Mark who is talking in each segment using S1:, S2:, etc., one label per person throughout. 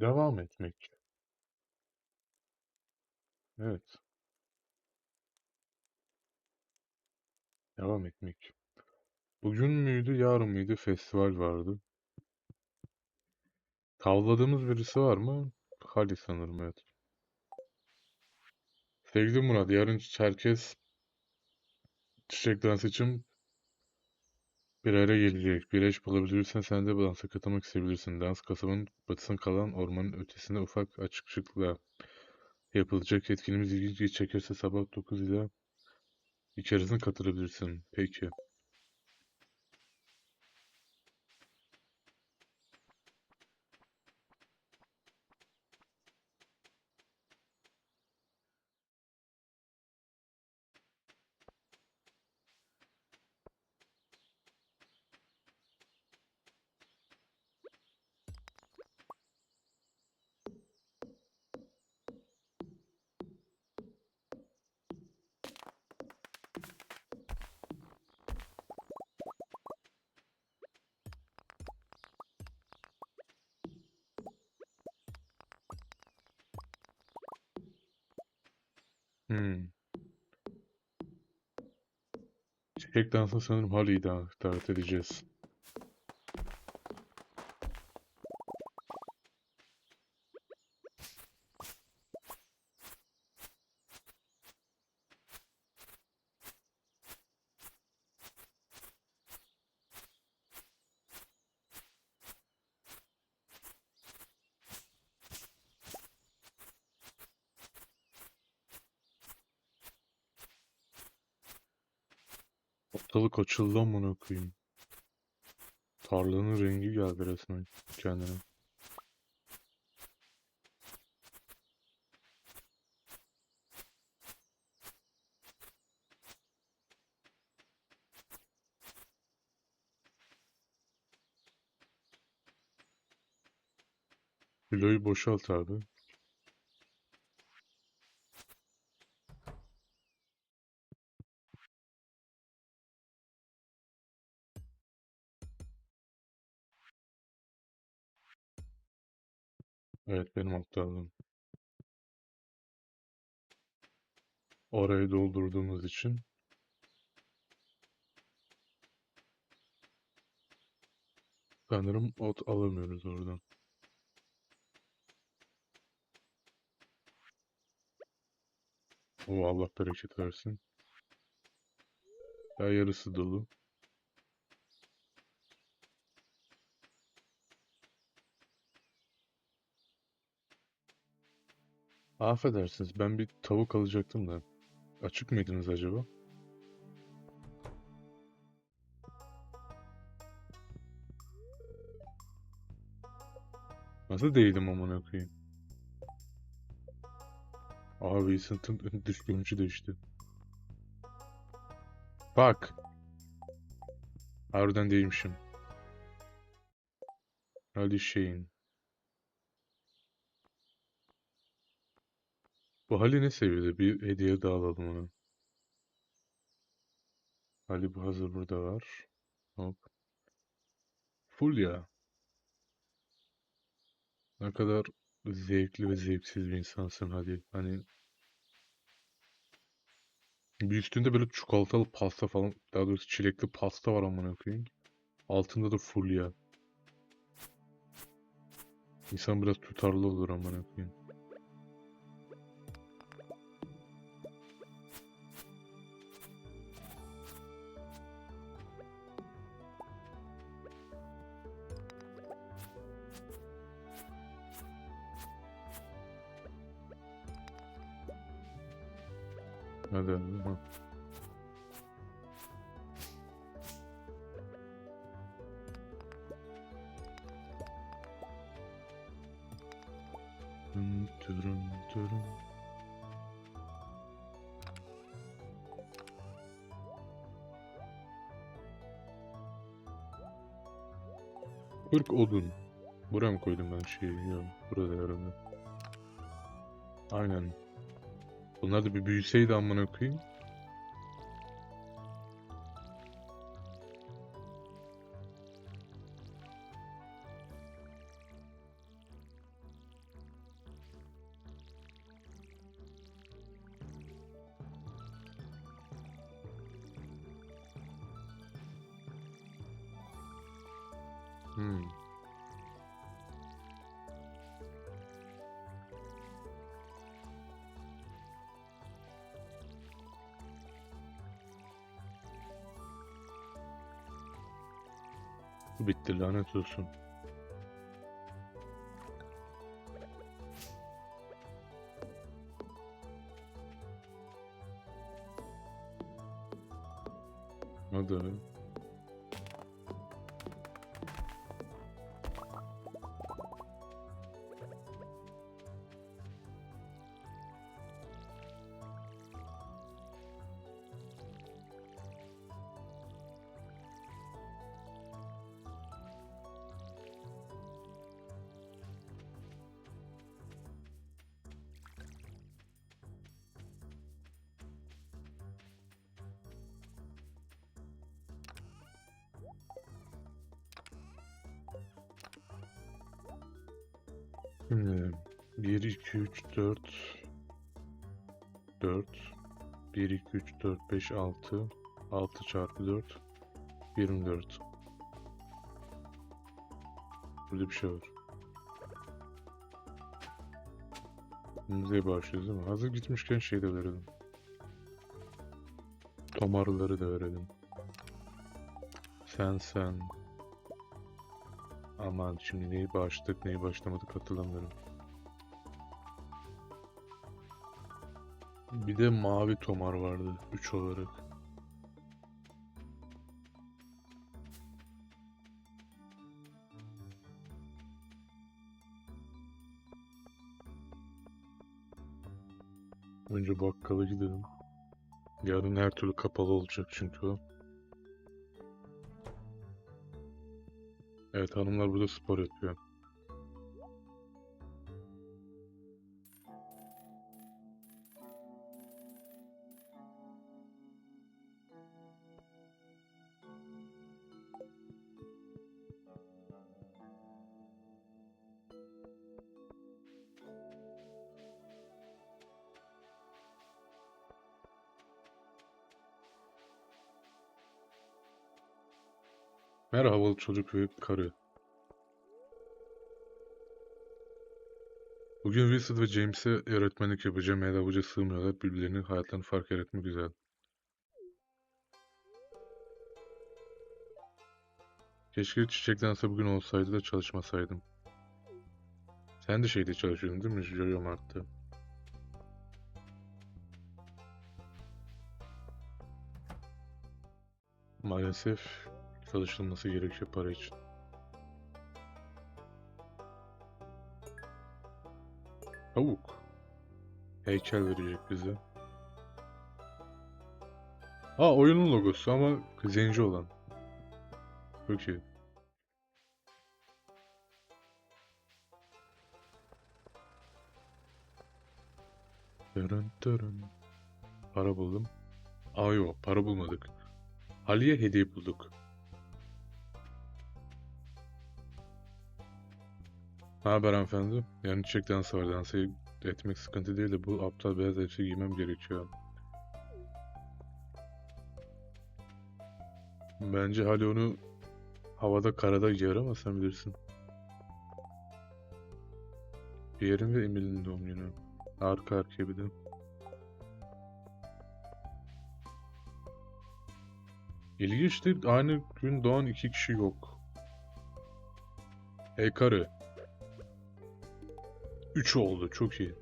S1: Devam etmek. Evet. Devam etmek. Bugün müydü, yarın mıydı festival vardı. Tavladığımız birisi var mı? Hali sanırım evet. Sevgili Murat, yarın Çerkez çiçek dansı için bir ara gelecek. Bir eş bulabilirsen sen de dansa katılmak isteyebilirsin. Dans kasabanın batısında kalan ormanın ötesinde ufak açıklıkla yapılacak. Etkinliğimiz ilginç çekerse sabah 9 ile içerisine katılabilirsin. Peki. Hmm. Çiçek dansına sanırım Hali'yi da davet edeceğiz. Ortalık açıldı amına koyayım. Tarlanın rengi geldi resmen kendine. Kiloyu boşalt abi. Evet benim aptallığım. Orayı doldurduğumuz için sanırım ot alamıyoruz oradan. O Allah bereket versin. Ya yarısı dolu. Affedersiniz ben bir tavuk alacaktım da. Açık mıydınız acaba? Nasıl değilim amına koyayım? Abi sınıfın dış görünüşü değişti. Bak. Harbiden değilmişim. Hadi şeyin. Bu Hali ne seviyede? Bir hediye daha alalım ona. Hali bu hazır burada var. Hop. Full ya. Ne kadar zevkli ve zevksiz bir insansın hadi. Hani bir üstünde böyle çikolatalı pasta falan, daha doğrusu çilekli pasta var amına koyayım. Altında da full ya. İnsan biraz tutarlı olur amına koyayım. Aynen. Bunlar da bir büyüseydi amına koyayım. Bitti lanet olsun. Hadi. 3 4 5 6 6 çarpı 4 24 Burada bir şey var. Müzeye başlıyoruz değil mi? Hazır gitmişken şey de verelim. Tomarları da verelim. Sen sen. Aman şimdi neyi başladık neyi başlamadık hatırlamıyorum. Bir de mavi tomar vardı 3 olarak. Önce bakkala gidelim. Yarın her türlü kapalı olacak çünkü o. Evet hanımlar burada spor yapıyor. Çocuk ve karı. Bugün Wilson ve James'e öğretmenlik yapacağım. Eğer avuca sığmıyorlar. Birbirlerinin hayatlarını fark yaratmak güzel. Keşke çiçek dansı bugün olsaydı da çalışmasaydım. Sen de şeyde çalışıyordun değil mi? Jojo Mart'ta. Maalesef çalışılması gerekiyor para için. Tavuk. Heykel verecek bize. Aa oyunun logosu ama zenci olan. Çok iyi. Dırın dırın. Para buldum. Aa yok para bulmadık. Ali'ye hediye bulduk. Ne haber hanımefendi? Yarın çiçek dansı var. Dansı etmek sıkıntı değil de bu aptal beyaz elbise giymem gerekiyor. Bence Hali onu havada karada giyer ama sen bilirsin. Pierre'in ve Emily'nin doğum günü. Arka arkaya bir de. İlginç değil. Aynı gün doğan iki kişi yok. Ey karı. Üç oldu. Çok iyi.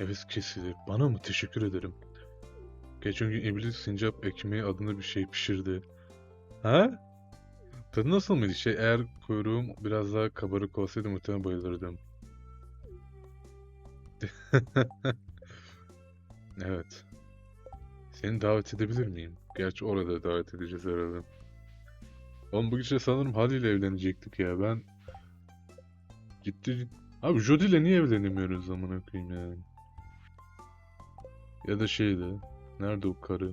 S1: Nefes kesilir. Bana mı? Teşekkür ederim. Geçen gün iblis sincap ekmeği adında bir şey pişirdi. Ha? Tadı nasıl mıydı? Şey eğer kuyruğum biraz daha kabarık olsaydı muhtemelen bayılırdım. Evet. Seni davet edebilir miyim? Gerçi orada davet edeceğiz herhalde. Oğlum bu gece sanırım Hadi ile evlenecektik ya. Ben gitti Abi Jodie ile niye evlenemiyoruz amına koyayım ya? Ya da şeydi. Nerede o karı?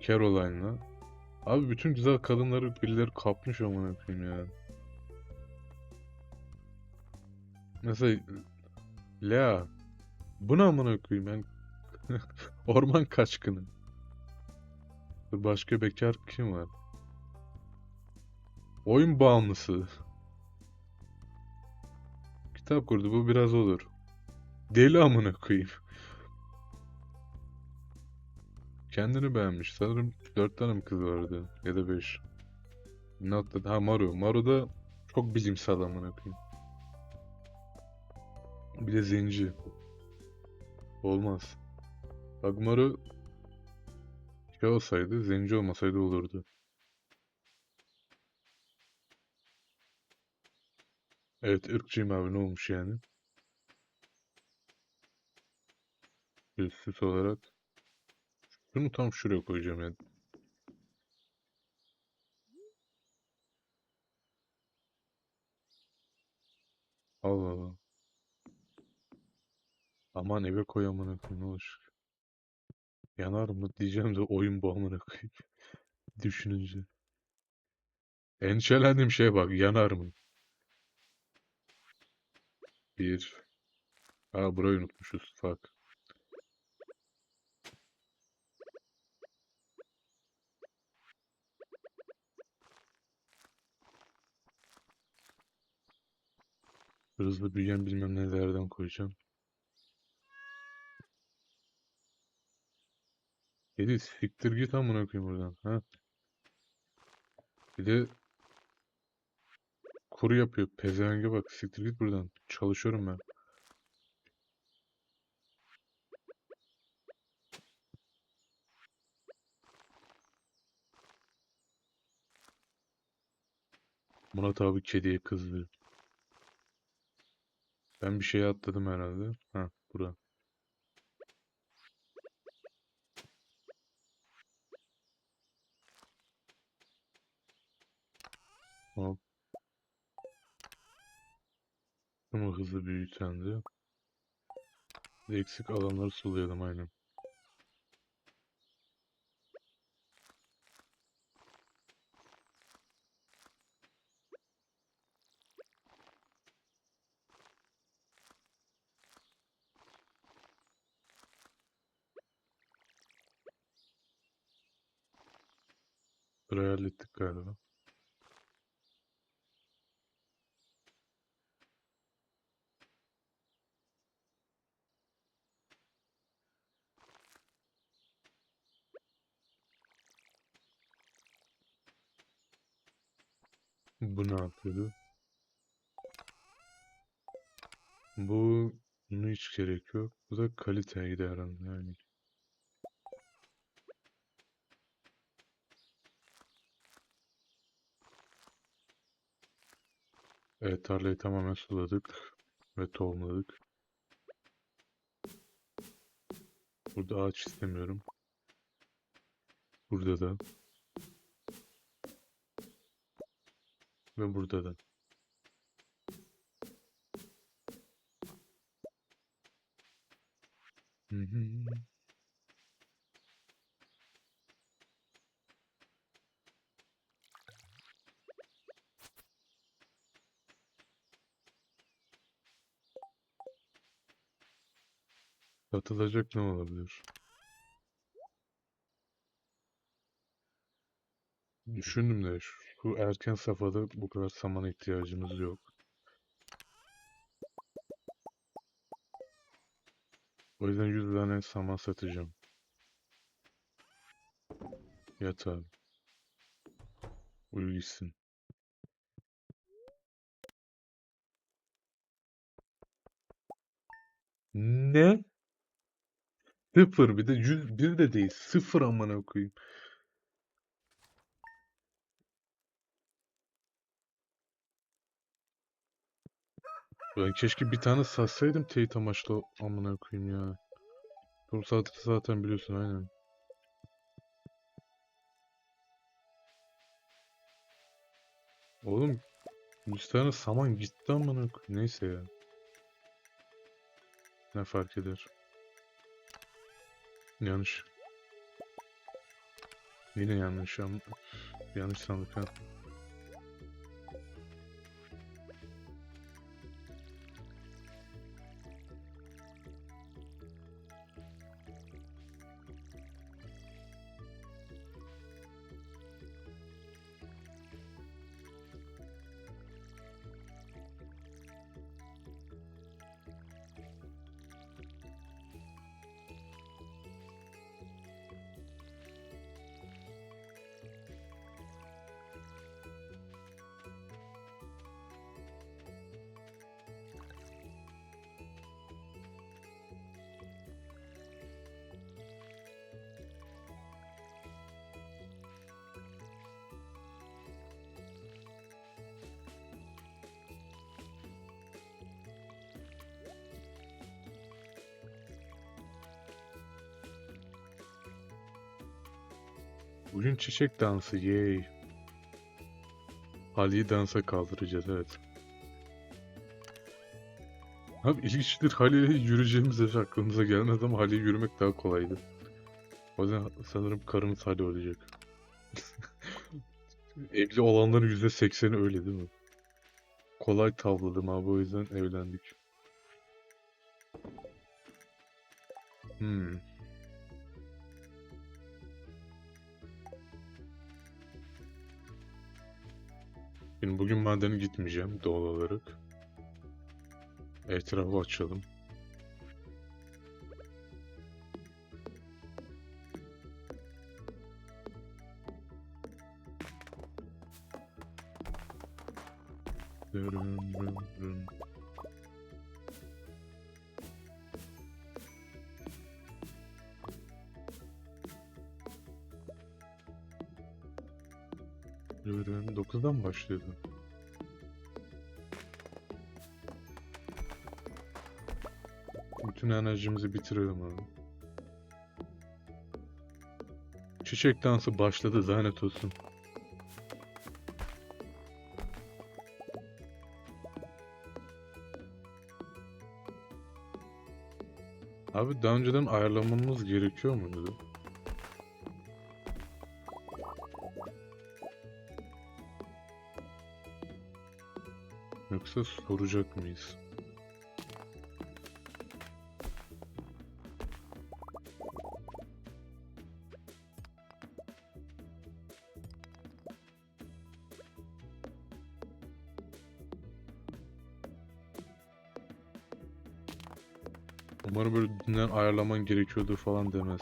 S1: Caroline'la. Abi bütün güzel kadınları birileri kapmış amına koyayım ya. Mesela Lea. Bu ne amına koyayım ben? Orman kaçkını. Başka bekar kim var? Oyun bağımlısı. Kitap kurdu bu biraz olur. Deli amına koyayım. Kendini beğenmiş. Sanırım dört tane mi kız vardı? Ya da beş. Ne atladı? Ha Maru. Maru da çok bilimsel amına koyayım. Bir de zenci. Olmaz. Bak Maru şey olsaydı, zenci olmasaydı olurdu. Evet, ırkçıyım abi ne olmuş yani? Bir olarak. Şunu tam şuraya koyacağım ya. Allah Allah. Aman eve koy amına koyayım ne olur. Yanar mı diyeceğim de oyun bu amına koyayım. Düşününce. Endişelendiğim şeye bak yanar mı? Bir. Aa burayı unutmuşuz. Fuck. Hızlı büyüyen bilmem nelerden koyacağım. Kedi siktir git amına koyayım buradan. Ha. Bir de kuru yapıyor. Pezevenge bak. Siktir git buradan. Çalışıyorum ben. Murat abi kediye kızdı. Ben bir şeye atladım herhalde. Ha, bura. Hop. Ama hızlı büyütendi. Eksik alanları sulayalım aynen. Burayı hallettik galiba. Bu ne yapıyordu? Bu bunu hiç gerek yok. Bu da kaliteye gider yani. Evet tarlayı tamamen suladık ve tohumladık. Burada ağaç istemiyorum. Burada da. Ve burada da. Hı ne olabilir? Düşündüm de şu erken safhada bu kadar samana ihtiyacımız yok. O yüzden 100 tane saman satacağım. Yat abi. Uyu gitsin. Ne? Sıfır bir de 101 de değil. Sıfır amına koyayım. Ben keşke bir tane satsaydım teyit amaçlı amına koyayım ya. Bu saat zaten biliyorsun aynen. Oğlum 100 tane saman gitti amına koyayım. Neyse ya. Ne fark eder? Yanlış. Yine yanlış yanlış sandık ha. Bugün çiçek dansı yay. Hali'yi dansa kaldıracağız evet. Abi ilginçtir Hali'yle yürüyeceğimiz hiç aklımıza gelmez ama Hali'yle yürümek daha kolaydı. O yüzden sanırım karımız Hali olacak. Evli olanların %80'i öyle değil mi? Kolay tavladım abi o yüzden evlendik. Hmm. Şimdi bugün madene gitmeyeceğim doğal olarak. Etrafı açalım. Dırın dırın dırın. 9'dan mı başlıyordu? Bütün enerjimizi bitirelim abi. Çiçek dansı başladı lanet olsun. Abi daha önceden ayarlamamız gerekiyor muydu? Yoksa soracak mıyız? Umarım böyle dünden ayarlaman gerekiyordur falan demez.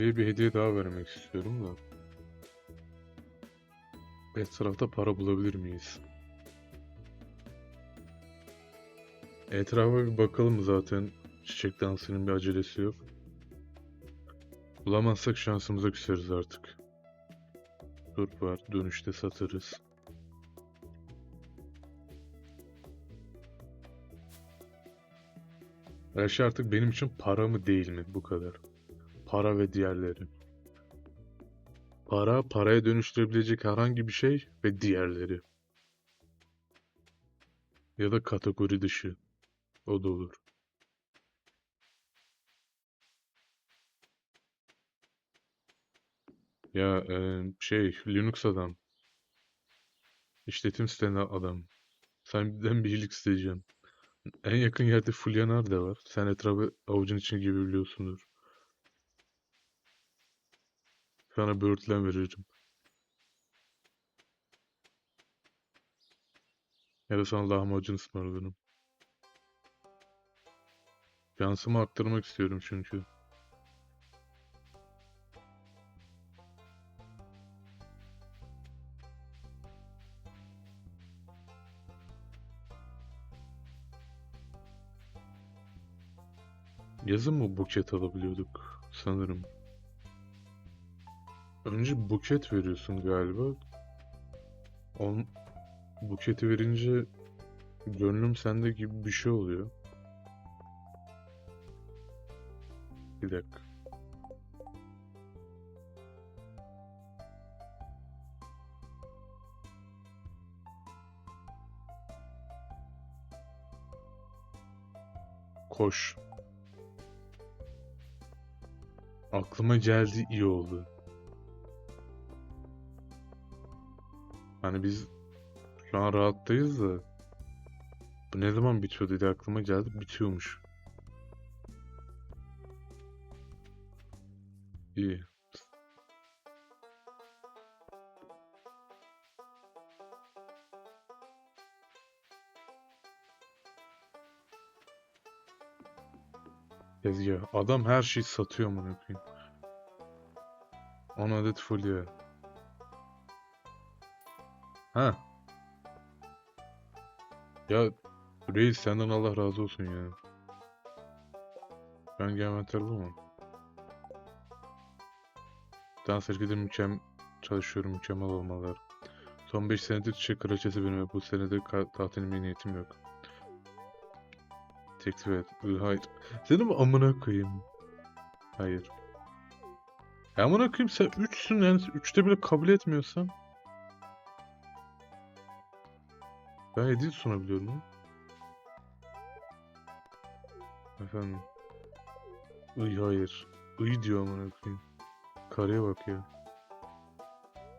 S1: Ali'ye bir hediye daha vermek istiyorum da. Etrafta para bulabilir miyiz? Etrafa bir bakalım zaten. Çiçek dansının bir acelesi yok. Bulamazsak şansımıza küseriz artık. Turp var. Dönüşte satarız. Her şey artık benim için para mı değil mi? Bu kadar. Para ve diğerleri. Para, paraya dönüştürebilecek herhangi bir şey ve diğerleri. Ya da kategori dışı. O da olur. Ya e, şey Linux adam. İşletim sistemi adam. Senden bir iyilik isteyeceğim. En yakın yerde Fulya nerede var? Sen etrafı avucun için gibi biliyorsundur. Sana böğürtlen veririm. Ya da sana lahmacun ısmarlarım. Şansımı arttırmak istiyorum çünkü. Yazın mı buket alabiliyorduk sanırım. Önce buket veriyorsun galiba. On buketi verince gönlüm sende gibi bir şey oluyor. Bir dakika. Koş. Aklıma geldi iyi oldu. Hani biz şu an rahattayız da bu ne zaman bitiyor dedi aklıma geldi bitiyormuş. İyi. Tezgah. Adam her şeyi satıyor amına koyayım. 10 adet fulya. Ha. Ya reis senden Allah razı olsun ya. Ben envanter bulamam. Dans hareketi mükemmel çalışıyorum, mükemmel olmalılar. Son 5 senedir çiçek kraliçesi benim ve bu senede tatilime niyetim yok. Teklif et. Hayır. Senin mi amına koyayım? Hayır. Ya amına koyayım sen 3'sün yani 3'te bile kabul etmiyorsan. Ben 7 sunabiliyorum. ya. Efendim. Iy hayır. Iy diyor amına koyayım. Karıya bak ya.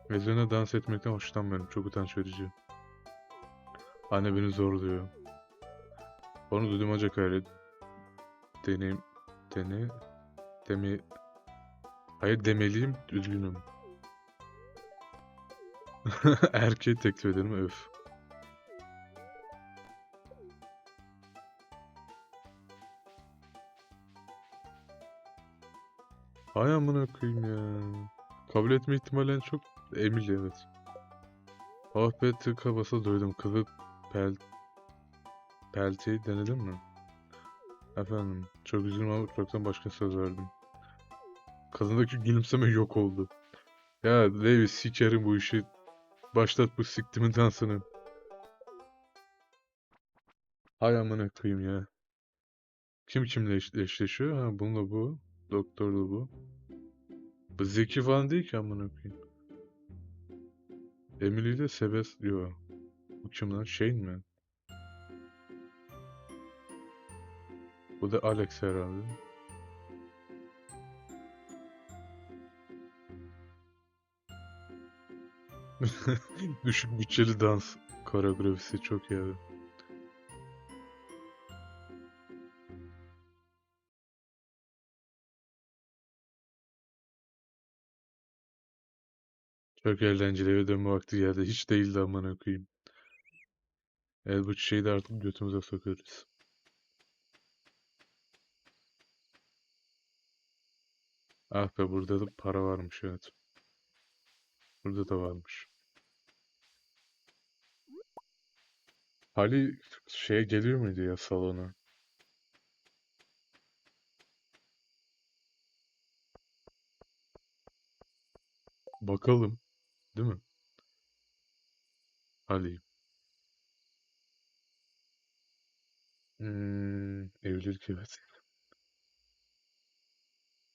S1: Mezuna dans etmekten hoşlanmıyorum. Çok utanç verici. Anne beni zorluyor. Onu duydum ancak öyle. Deneyim. Dene. Deme. Hayır demeliyim. Üzgünüm. Erkeği teklif ederim. Öf. Hay amına koyayım ya. Kabul etme ihtimali en çok Emily evet. Oh be tıka basa doydum. Kızı pel... Pelteyi denedin mi? Efendim, çok üzgünüm ama çoktan başka söz verdim. Kadındaki gülümseme yok oldu. Ya Levi sikerim bu işi. Başlat bu siktimin dansını. Hay amına koyayım ya. Kim kimle eş- eşleşiyor? Ha bununla bu. Doktorla bu. Bu Zeki falan değil ki amına koyayım. Emily ile Sebes... Yo. Bu kim lan? Shane mi? Bu da Alex herhalde. Düşük bütçeli dans koreografisi çok iyi Çok eğlenceli eve dönme vakti geldi. Hiç değildi amına koyayım. Evet bu çiçeği de artık götümüze sokarız. Ah be burada da para varmış evet. Burada da varmış. Hali şeye geliyor muydu ya salona? Bakalım. Değil mi? Ali. Hmm, evlilik evet.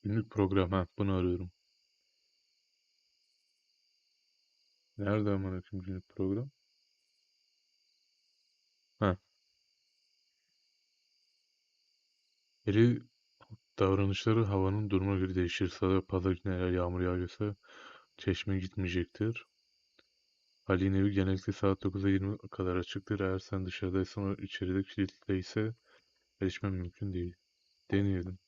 S1: Günlük program ha bunu arıyorum. Nerede amına koyayım günlük program? Ha. Eli davranışları havanın duruma göre değişir. Salı pazar günü eğer yağmur yağıyorsa çeşme gitmeyecektir. Ali'nin evi genellikle saat 9'a 20 kadar açıktır. Eğer sen dışarıdaysan o içeride kilitliyse erişmen mümkün değil. Deneyelim.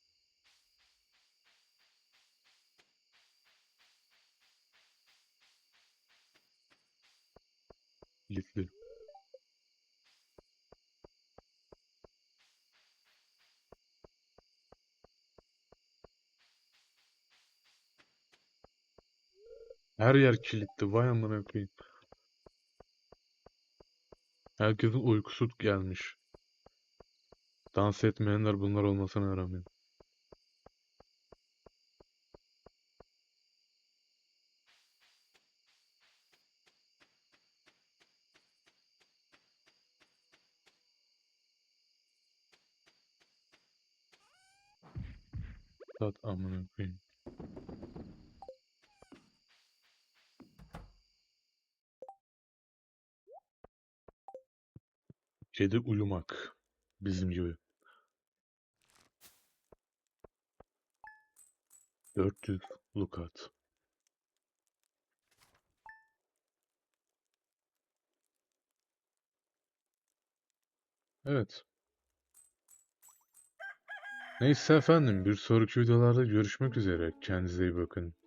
S1: Kilitli. Her yer kilitli. Vay amına koyayım. Herkesin uykusu gelmiş. Dans etmeyenler bunlar olmasına rağmen. Sat amına koyayım. Kedi uyumak. Bizim gibi. 400 lukat. Evet. Neyse efendim bir sonraki videolarda görüşmek üzere. Kendinize iyi bakın.